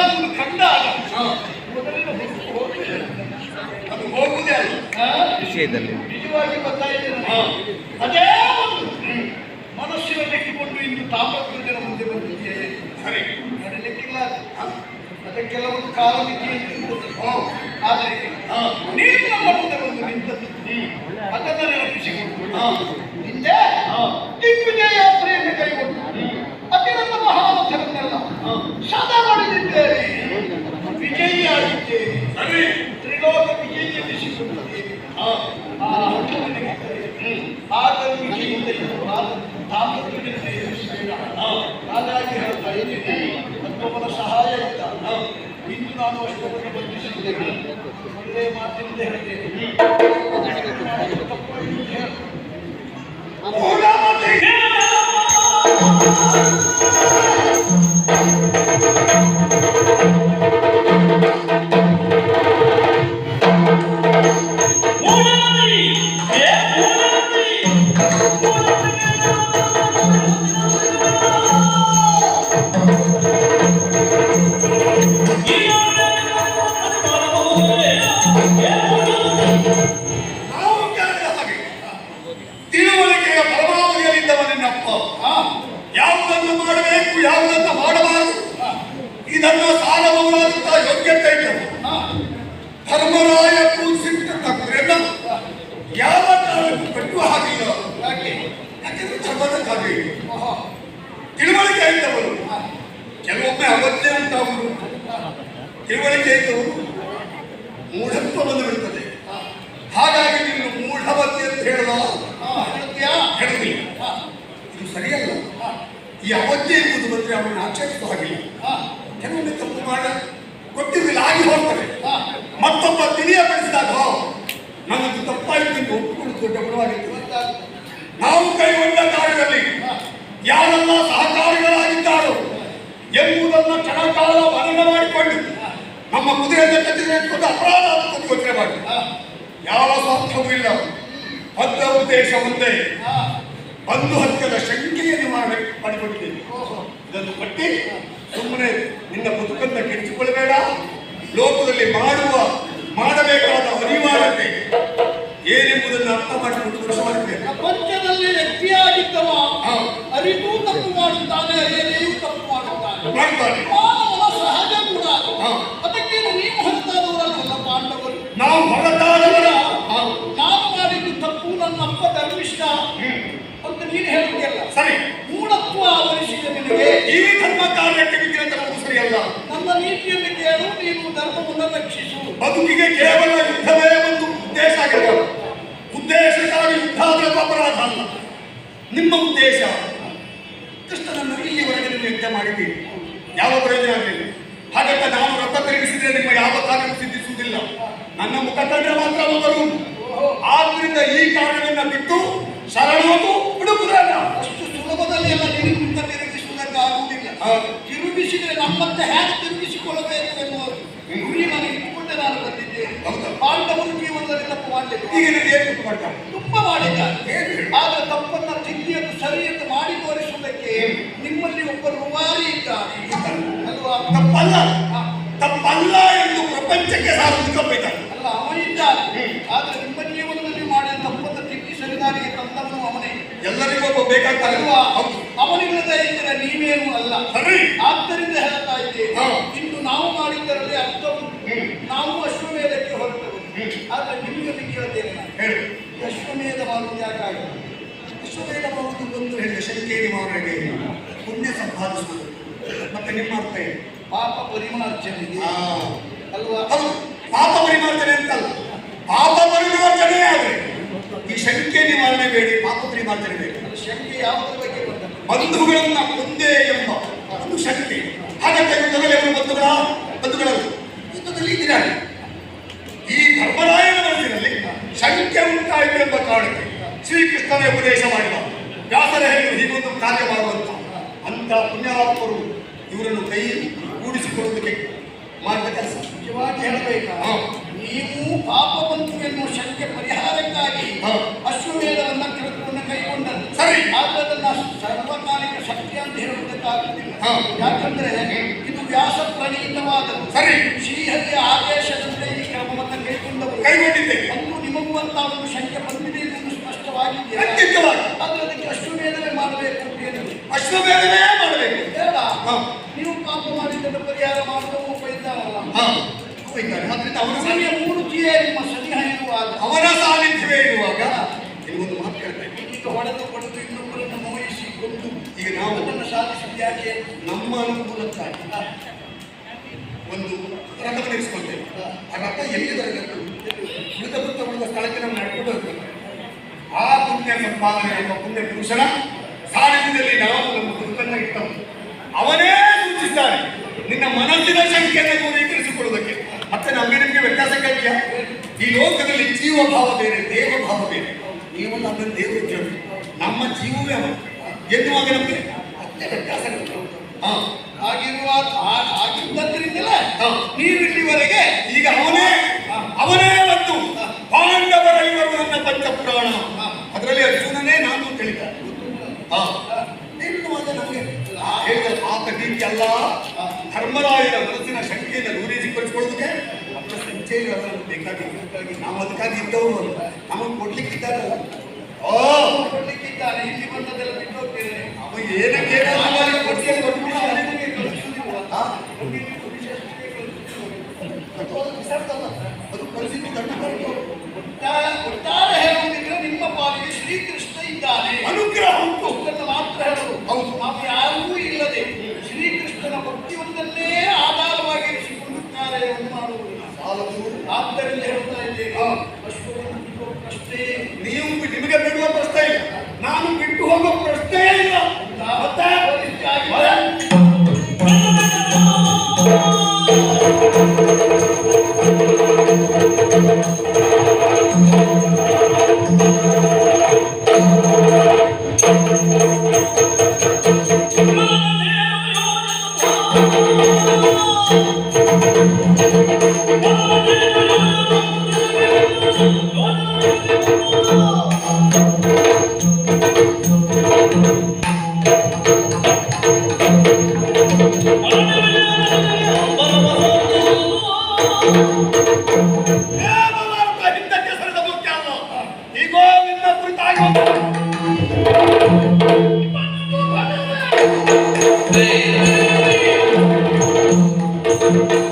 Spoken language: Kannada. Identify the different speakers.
Speaker 1: ನನಗೆದುರಾಗುವುದು ಕಂಡಾಗ. ಮೊದಲಿನ ಹೋಗುವುದಿಲ್ಲ.
Speaker 2: ಅದು ಹೋಗುವುದೇ ಅಲ್ಲ
Speaker 1: ಹಾ?
Speaker 3: ವಿಷಯದಲ್ಲಿ
Speaker 1: ನಿಜವಾಗಿ ಗೊತ್ತಾಯಿತು. ಅದೇ ಒಂದು ಮನಸ್ಸಿನಲ್ಲಿಟ್ಟುಕೊಂಡು ಇಂದು ತಾಪತ್ರಜನ ಮುಂದೆ ಬಂದಿದೆ
Speaker 2: ಸರಿ
Speaker 1: ನಡಲಿಕ್ಕಿಲ್ಲ ಅದು. ಅದಕ್ಕೆಲ್ಲ ಒಂದು ಕಾಲಮಿತಿ. ಆದರೆ
Speaker 2: ಹಾ.
Speaker 1: ನೀನು ನಮ್ಮ ಮುಂದೆ ಬಂದು ನಿಂತದ್ದು ಅದನ್ನು ನೆನಪಿಸಿಕೊಂಡು
Speaker 2: ಹಾ.
Speaker 1: ಹಿಂದೆ. ದಿಗ್ವಿಜಯ ಯಾತ್ರೆಯನ್ನು ಕೈಗೊಂಡು ಸದಾ ಮಾಡಿದ್ದೇವೆ ವಿಜಯಿಯಾಗಿದ್ದೇವೆ
Speaker 2: ಸರಿ
Speaker 1: ತ್ರಿಲೋಕ ವಿಜಯಿ ಎನಿಸಿಕೊಳ್ಳುತ್ತೇವೆ
Speaker 2: ಹಾ.
Speaker 1: ಆ ಹನುಮನಿಗೆ ಆಗಲು ವಿಜಯಿಂದ ತಾಪತ್ರದಿಂದ ಎನಿಸಿಲ್ಲ
Speaker 2: ಹಾ.
Speaker 1: ಹಾಗಾಗಿ ಹೇಳ್ತಾ ಇದ್ದೀನಿ ಮತ್ತೊಬ್ಬನ ಸಹಾಯ ಇಲ್ಲ ಇಂದು ನಾನು ಅಷ್ಟೊಂದು ಬಂಧಿಸಿದ್ದೇನೆ ಒಂದೇ ಮಾತಿನಿಂದ ಹೇಳಿದ್ದೇನೆ ತಪ್ಪು ಎಂದು ಹೇಳು.
Speaker 2: ಮೂಲ ಮತ್ತೆ ಇದ್ದವು ಧರ್ಮರಾಯ ಪೂಜಿಸಿದ ತಕ್ಕರೆಲ್ಲ ಯಾವ ಕಾರಣಕ್ಕೂ ಕಟ್ಟುವ ಹಾಗಿಲ್ಲ.
Speaker 1: ಯಾಕೆ?
Speaker 2: ಯಾಕೆಂದ್ರೆ ಧರ್ಮದ
Speaker 1: ಆಹಾ,
Speaker 2: ತಿಳುವಳಿಕೆ ಆಯ್ತವರು. ಕೆಲವೊಮ್ಮೆ ಅವತ್ತೇ ಉಂಟಾಗುವುದು ತಿಳುವಳಿಕೆ ಆಯ್ತವರು. ಮೂಢತ್ವ ಬಂದು ಬಿಡುತ್ತದೆ ಹಾಗಾಗಿ ನೀನು ಮೂಢವತಿ ಅಂತ ಹೇಳಲ್ಲ.
Speaker 1: ಹಾ, ಹೇಳ್ತೀಯಾ?
Speaker 2: ಹೇಳುವುದಿಲ್ಲ
Speaker 1: ಹಾ,
Speaker 2: ಇದು ಸರಿಯಲ್ಲ. ಈ ಅವಧಿ ಎಂಬುದು ಬಂದ್ರೆ ಅವರನ್ನು ಆಕ್ಷೇಪಿಸುವ ಹಾಗಿಲ್ಲ. ಕೆಲವೊಮ್ಮೆ ತಪ್ಪು ಮಾಡ ಆಗಿ ಹೋಗ್ತಾರೆ. ಮತ್ತೊಬ್ಬ ತಿಳಿಯಪಡಿಸಿದಾಗ ನನ್ನದು ತಪ್ಪಾಯಿತು ಒಪ್ಪಿಕೊಳ್ಳುವುದು ದೊಡ್ಡ ಗುಣವಾಗಿತ್ತು ನಾವು ಕೈಗೊಂಡ ಕಾರ್ಯದಲ್ಲಿ ಯಾರೆಲ್ಲ ಸಹಕಾರಿಗಳಾಗಿದ್ದಾರೋ ಎಂಬುದನ್ನು ಕ್ಷಣಕಾಲ ಮನನ ಮಾಡಿಕೊಂಡು ನಮ್ಮ ಕುದುರೆಯನ್ನು ಕಟ್ಟಿಕೊಂಡು ಅಪರಾಧ ಅಂತ ಯೋಚನೆ ಮಾಡಿ. ಯಾವ ಸ್ವಾರ್ಥವೂ ಇಲ್ಲ. ಬದ್ಧ ಉದ್ದೇಶ ಒಂದೇ.
Speaker 1: ಬಂದು
Speaker 2: ಹತ್ತಿರದ ಹತ್ಯದ ಶಂಕೆಯ ನಿವಾರಣೆ ಮಾಡಿಕೊಂಡಿದ್ದೇನೆ. ಇದನ್ನು ಕಟ್ಟಿ ಸುಮ್ಮನೆ ನಿನ್ನ ಬದುಕನ್ನು ಕೆಡಿಸಿಕೊಳ್ಳಬೇಡ. ಲೋಕದಲ್ಲಿ ಮಾಡುವ ಮಾಡಬೇಕಾದ ಅನಿವಾರ್ಯತೆ ಏನೆಂಬುದನ್ನು ಅರ್ಥ ಮಾಡಿಕೊಂಡು ಕೆಲಸ ಮಾಡಿದ್ದೇನೆ.
Speaker 1: ಪ್ರಪಂಚದಲ್ಲಿ ವ್ಯಕ್ತಿಯಾಗಿದ್ದವ. ಅರಿತೂ ತಪ್ಪು ಮಾಡುತ್ತಾನೆ ಅರಿಯದೆಯೂ ತಪ್ಪು ಮಾಡುತ್ತಾನೆ.
Speaker 2: ಮಾಡ್ತಾನೆ
Speaker 1: ಮಾನವನ ಸಹಜ ಕೂಡ. ಅದಕ್ಕೆ ನೀವು ಹೊರತಾದವರಲ್ಲ ಪಾಂಡವರು?
Speaker 2: ನಾವು ಹೊರತಾದವರ ಹಾ.
Speaker 1: ನಾನು ಮಾಡಿದ್ದು ತಪ್ಪು ನನ್ನ ಅಪ್ಪ ಧರ್ಮಿಷ್ಠ. ಅಂತ ನೀನು ಹೇಳುವುದಿಲ್ಲ
Speaker 2: ಸರಿ.
Speaker 1: ಮೂಢತ್ವ ಆವರಿಸಿದ ನಿನಗೆ?
Speaker 2: ಈ ಧರ್ಮ ಕಾರ್ಯಕ್ಕೆ ವಿಗ್ರಹ ಸರಿಯಲ್ಲ.
Speaker 1: ನೀತಿಯನ್ನು ಕೇಳು ನೀನು ಧರ್ಮವನ್ನು ರಕ್ಷಿಸು.
Speaker 2: ಬದುಕಿಗೆ ಕೇವಲ ಯುದ್ಧವೇ ಒಂದು ಉದ್ದೇಶ ಆಗಿರಬಹುದು ಉದ್ದೇಶಕ್ಕಾಗಿ ಯುದ್ಧ ಆದರೆ ಅಪರಾಧ ಅಲ್ಲ. ನಿಮ್ಮ ಉದ್ದೇಶ. ಕೃಷ್ಣನನ್ನು ಇಲ್ಲಿವರೆಗೆ ನೀವು ಯಜ್ಞ ಮಾಡಿದ್ದೀರಿ. ಯಾವ ಪ್ರಯೋಜನ ಆಗಲಿಲ್ಲ. ಹಾಗಂತ ನಾನು ರಥ ತಿರುಗಿಸಿದ್ರೆ ನಿಮ್ಮ ಯಾವ ಕಾರ್ಯ ಸಿದ್ಧಿಸುವುದಿಲ್ಲ. ನನ್ನ ಮುಖ ಕಂಡ್ರೆ ಮಾತ್ರ ಅವರು ಆದ್ರಿಂದ ಈ ಕಾರಣದಿಂದ ಬಿಟ್ಟು ಶರಣೋದು ಬಿಡುವುದಲ್ಲ
Speaker 1: ಅಷ್ಟು ಸುಲಭದಲ್ಲಿ ಎಲ್ಲ ನಿರುತ್ತ ತಿರುಗಿಸುವುದಕ್ಕೆ ಆಗುವುದಿಲ್ಲ. ತಿರುಗಿಸಿದ್ರೆ ನಮ್ಮತ್ತೆ ಹೇಗೆ ತಿರುಗಿಸಿಕೊಳ್ಳಬೇಕು ಎನ್ನುವ ಗುರಿ ನಾನು ಇಟ್ಟುಕೊಂಡೆ ನಾನು ಬಂದಿದ್ದೇನೆ? ಪಾಂಡವರು ಜೀವನದಲ್ಲಿ ತಪ್ಪು ಮಾಡಲಿಲ್ಲ
Speaker 2: ಈಗ ನೀವು ಏನು ತಪ್ಪು ಮಾಡ್ತಾರೆ
Speaker 1: ತುಂಬಾ ಮಾಡಿದ್ದಾರೆ? ಆದ್ರೆ ತಪ್ಪನ್ನ ತಿದ್ದಿಯನ್ನು ಸರಿ ಎಂದು ಮಾಡಿ ತೋರಿಸುವುದಕ್ಕೆ ನಿಮ್ಮಲ್ಲಿ ಒಬ್ಬ ರುವಾರಿ ಇದ್ದಾನೆ ಅಲ್ವಾ?
Speaker 2: ತಪ್ಪಲ್ಲ. ತಪ್ಪಲ್ಲ ಎಂದು ಪ್ರಪಂಚಕ್ಕೆ ಸಾರ್ವಜನಿಕ ಬೈತಾರೆ
Speaker 1: ಅಲ್ಲ ಅವ ಇದ್ದಾನೆ ಆದ್ರೆ ನಿಮ್ಮ ಜೀವನದಲ್ಲಿ ಮಾಡಿದ ತಪ್ಪನ್ನ ತಿದ್ದಿ ಸರಿದಾರಿಗೆ ತಂದವನು ಅವನೇ.
Speaker 2: ಎಲ್ಲರಿಗೂ ಒಬ್ಬ ಬೇಕಾಗ್ತಾರೆ
Speaker 1: ಅಲ್ವಾ? ಅವನಿಲ್ಲದೆ ಇದ್ದರೆ ನೀವೇನು ಅಲ್ಲ.
Speaker 2: ಸರಿ.
Speaker 1: ಆದ್ದರಿಂದ ಹೇಳ್ತಾ ಇದ್ದೇನೆ
Speaker 2: ಹಾ.
Speaker 1: ಇಂದು ನಾವು ಮಾಡಿದ್ದರಲ್ಲಿ ಅರ್ಥ ಉಂಟು
Speaker 2: ಹ್ಮ್.
Speaker 1: ನಾವು ಅಶ್ವಮೇಧಕ್ಕೆ ಹೊರಟವು
Speaker 2: ಹ್ಮ್.
Speaker 1: ಆದ್ರೆ ನಿಮಗೆ ಕೇಳ್ತೇನೆ ನಾನು
Speaker 2: ಹೇಳಿ
Speaker 1: ಈ ಅಶ್ವಮೇಧ ಯಾಕಾಗಿ
Speaker 2: ಅಶ್ವಮೇಧ ಮಾಡುವುದು ಒಂದು ಹೇಳಿದ ಶಂಕೆ ನಿವಾರಣೆಗೆ ಪುಣ್ಯ ಸಂಪಾದಿಸುವುದು. ಮತ್ತೆ ನಿಮ್ಮ ಅರ್ಥ?
Speaker 1: ಪಾಪ
Speaker 2: ಪರಿಮಾರ್ಜನೆ
Speaker 1: ಅಲ್ವಾ?
Speaker 2: ಅದು ಪಾಪ ಪರಿಮಾರ್ಜನೆ ಅಂತಲ್ಲ. ಪಾಪ ಪರಿಮಾರ್ಜನೆ ಆದ್ರೆ ಈ ಶಂಕೆ ನಿವಾರಣೆ ಬೇಡಿ ಪಾಪ ಪರಿಮಾರ್ಜನೆ ಬೇಡಿ.
Speaker 1: ಅದು ಶಂಕೆ ಯಾವುದ್ರ ಬಗ್ಗೆ
Speaker 2: ಬಂಧುಗಳನ್ನ ಮುಂದೆ ಎಂಬ ಒಂದು ಶಕ್ತಿ. ಹಾಗಂತ ಯುದ್ಧದಲ್ಲಿ ಅವರು ಬಂಧುಗಳ? ಬಂಧುಗಳಲ್ಲ. ಯುದ್ಧದಲ್ಲಿ ಇದ್ದೀರಾ ಈ ಧರ್ಮರಾಯನ ಮನಸ್ಸಿನಲ್ಲಿ ಶಂಕೆ ಉಂಟಾಯಿತು ಎಂಬ ಕಾರಣಕ್ಕೆ ಶ್ರೀಕೃಷ್ಣನ ಉಪದೇಶ ಮಾಡಿದ. ವ್ಯಾಸರ ಹೇಳಿದ್ರು ಹೀಗೊಂದು ಕಾರ್ಯ ಮಾಡುವಂತ. ಅಂತ ಪುಣ್ಯಾತ್ಮರು ಇವರನ್ನು ಕೈ ಕೂಡಿಸಿಕೊಳ್ಳುವುದಕ್ಕೆ ಮಾಡಿದ ಕೆಲಸ
Speaker 1: ನಿಜವಾಗಿ ಹೇಳಬೇಕಾ ನೀವು ಪಾಪವಂತು ಎನ್ನುವ ಶಕ್ತಿಯ ಪರಿಹಾರಕ್ಕಾಗಿ. ಅಶ್ವಮೇಧವನ್ನ ಕೆಲಸವನ್ನು ಕೈಗೊಂಡರು.
Speaker 2: ಸರಿ.
Speaker 1: ಆದ್ದರಿಂದ ಸರ್ವಕಾಲಿಕ ಶಕ್ತಿ ಅಂತ ಹೇಳುವುದಕ್ಕಾಗುತ್ತಿಲ್ಲ. ಯಾಕಂದ್ರೆ ಇದು ವ್ಯಾಸ ಪ್ರಣೀತವಾದದ್ದು.
Speaker 2: ಸರಿ.
Speaker 1: ಶ್ರೀಹರಿಯ ಆದೇಶದಂತೆ ಈ ಕ್ರಮವನ್ನು ಕೈಗೊಂಡವರು.
Speaker 2: ಕೈಗೊಂಡಿದ್ದೆ.
Speaker 1: ಅಂದು ನಿಮಗೂ ಅಂತ ಒಂದು ಶಂಕೆ ಬಂದಿದೆ ಎಂದು ಸ್ಪಷ್ಟವಾಗಿದೆಯಲ್ಲ
Speaker 2: ಖಂಡಿತವಾಗಿ
Speaker 1: ಅದಕ್ಕೆ ಅಶ್ವಮೇಧವೇ ಮಾಡಬೇಕು ಅಂತ ಹೇಳಿದ್ರು.
Speaker 2: ಮಾಡಬೇಕು.
Speaker 1: ನೀವು ಪಾಪ ಮಾಡಿದ್ದನ್ನು ಪರಿಹಾರ ಮಾಡುವ
Speaker 2: ಬೈತಾರಲ್ಲ. ಆದ್ರಿಂದ ಅವನ
Speaker 1: ಸಮಯ ಮೂರ್ತಿಯೇ ನಿಮ್ಮ ಸನಿಹ ಇರುವಾಗ.
Speaker 2: ಅವರ ಸಾನ್ನಿಧ್ಯವೇ ಇರುವಾಗ. ನಿಮಗೊಂದು ಮಾತು ಕೇಳ್ಬೇಕು
Speaker 1: ಈಗ ಹೊಡೆದು ಕೊಡದು ಇನ್ನೊಬ್ಬರನ್ನು ಮೋಹಿಸಿ ಕೊಂದು
Speaker 2: ಈಗ ನಾವು
Speaker 1: ಅದನ್ನು ಸಾಧಿಸಿದ ಯಾಕೆ?
Speaker 2: ನಮ್ಮ ಅನುಕೂಲಕ್ಕಾಗಿ. ಒಂದು ರಥವನ್ನು ಇರಿಸ್ಕೊಳ್ತೇವೆ ಆ ರಥ ಎಲ್ಲಿ ಮೃತ ಉಳಿದ ಸ್ಥಳಕ್ಕೆ ನಾವು ಪುಣ್ಯ ಸಂಪಾದನೆ ಎಂಬ ಪುಣ್ಯ ಪುರುಷನ ಸಾನ್ನಿಧ್ಯದಲ್ಲಿ ನಾವು ನಮ್ಮ ಗುರುತನ್ನು ಇಟ್ಟವು ಅವನೇ ಸೂಚಿಸ್ತಾನೆ ನಿನ್ನ ಮನಸ್ಸಿನ ಶಂಕೆಯನ್ನು ದೂರೀಕರಿಸಿಕೊಳ್ಳುವುದಕ್ಕೆ ಮತ್ತೆ ನಮಗೆ ನಿಮಗೆ ವ್ಯತ್ಯಾಸ ಇದೆಯಾ? ಈ ಲೋಕದಲ್ಲಿ ಜೀವ ಭಾವ ಬೇರೆ ದೇವ ಭಾವ ಬೇರೆ. ನೀವು ನಮ್ಮ ದೇವರು ಕೇಳಿ ನಮ್ಮ ಜೀವವೇ ಅವನು. ಎನ್ನುವಾಗ ನಮಗೆ ಮತ್ತೆ ವ್ಯತ್ಯಾಸ ಹಾ.
Speaker 1: ಆಗಿರುವ
Speaker 2: ಆಗಿದ್ದರಿಂದಲೇ.
Speaker 1: ನೀವು ಇಲ್ಲಿವರೆಗೆ
Speaker 2: ಈಗ ಅವನೇ ಅವನೇ ಬಂದು ಪಾಂಡವರ ಇವರು ನನ್ನ ಪಂಚಪುರಾಣ ಅದರಲ್ಲಿ ಅರ್ಜುನನೇ ನಾನು ಅಂತ ಹೇಳಿದ್ದಾರೆ. ಆ ಆತ ಅಲ್ಲ. ಧರ್ಮರಾಯನ ಮನಸ್ಸಿನ ಶಕ್ತಿಯನ್ನು ದೂರೀಕರಿಸಿಕೊಳ್ಳುವುದಕ್ಕೆ ಅವರ ಸಂಚಯ ಬೇಕಾಗಿ ನಾವು ಅದಕ್ಕಾಗಿ ಇದ್ದವರು. ನಮಗೆ ಕೊಡ್ಲಿಕ್ಕಿದ್ದಾರಲ್ಲ ಓ
Speaker 1: ಇಲ್ಲಿ ಬಂದದೆಲ್ಲ ಬಿಟ್ಟು ಹೋಗ್ತೇನೆ
Speaker 2: ಅವ ಏನಕ್ಕೆ ಅದು ಪರಿಸ್ಥಿತಿ
Speaker 1: ಕೊಟ್ಬಿಟ್ಟು ಕೊಡ್ತಾರೆ. ಇದ್ದಾನೆ
Speaker 2: ಅನುಗ್ರಹ ಉಂಟು.
Speaker 1: ಮಾತ್ರ
Speaker 2: ಹೌದು.
Speaker 1: ನಾವು ಯಾರಿಗೂ ಇಲ್ಲದೆ ಶ್ರೀಕೃಷ್ಣನ ಭಕ್ತಿಯೊಂದನ್ನೇ ಆಧಾರವಾಗಿ ಇರಿಸಿಕೊಳ್ಳುತ್ತಾರೆ ಎಂದು ಮಾಡುವುದಿಲ್ಲ. ಆದ್ದರಿಂದ ಹೇಳ್ತಾ ಇದ್ದೇನೆ ಪ್ರಶ್ನೆ
Speaker 2: ನೀವು ನಿಮಗೆ ಬಿಡುವ ಪ್ರಶ್ನೆ ಇಲ್ಲ. ನಾನು ಬಿಟ್ಟು ಹೋಗೋ ಪ್ರಶ್ನೆ ಇಲ್ಲ.
Speaker 3: Música